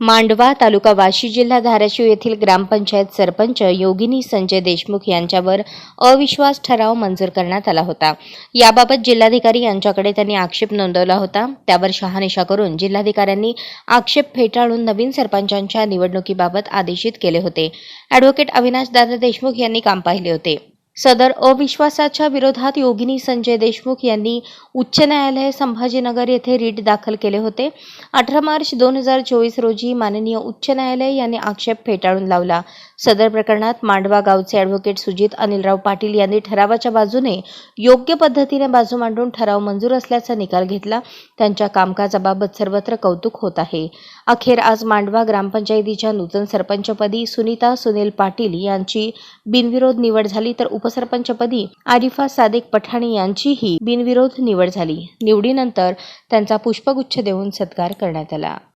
मांडवा तालुका वाशी जिल्हा धाराशिव येथील ग्रामपंचायत सरपंच योगिनी संजय देशमुख यांच्यावर अविश्वास ठराव मंजूर करण्यात आला होता. याबाबत जिल्हाधिकारी यांच्याकडे त्यांनी आक्षेप नोंदवला होता. त्यावर शहानिशा करून जिल्हाधिकाऱ्यांनी आक्षेप फेटाळून नवीन सरपंचांच्या निवडणुकीबाबत आदेशित केले होते. अॅडव्होकेट अविनाश दादा देशमुख यांनी काम पाहिले होते. सदर अविश्वासाच्या विरोधात योगिनी संजय देशमुख यांनी उच्च न्यायालय संभाजीनगर येथे रीट दाखल केले होते. अठरा मार्च दोन हजार चोवीस रोजी माननीय उच्च न्यायालय यांनी आक्षेप फेटाळून लावला. सदर प्रकरणात मांडवा गावचे ॲडव्होकेट सुजित अनिलराव पाटील यांनी ठरावाच्या बाजूने योग्य पद्धतीने बाजू मांडून ठराव मंजूर असल्याचा निकाल घेतला. त्यांच्या कामकाजाबाबत सर्वत्र कौतुक होत आहे. अखेर आज मांडवा ग्रामपंचायतीच्या नूतन सरपंचपदी सुनीता सुनील पाटील यांची बिनविरोध निवड झाली तर उप उपसरपंचपदी आरिफा सादेक पठाणी यांचीही बिनविरोध निवड झाली. निवडीनंतर त्यांचा पुष्पगुच्छ देऊन सत्कार करण्यात आला.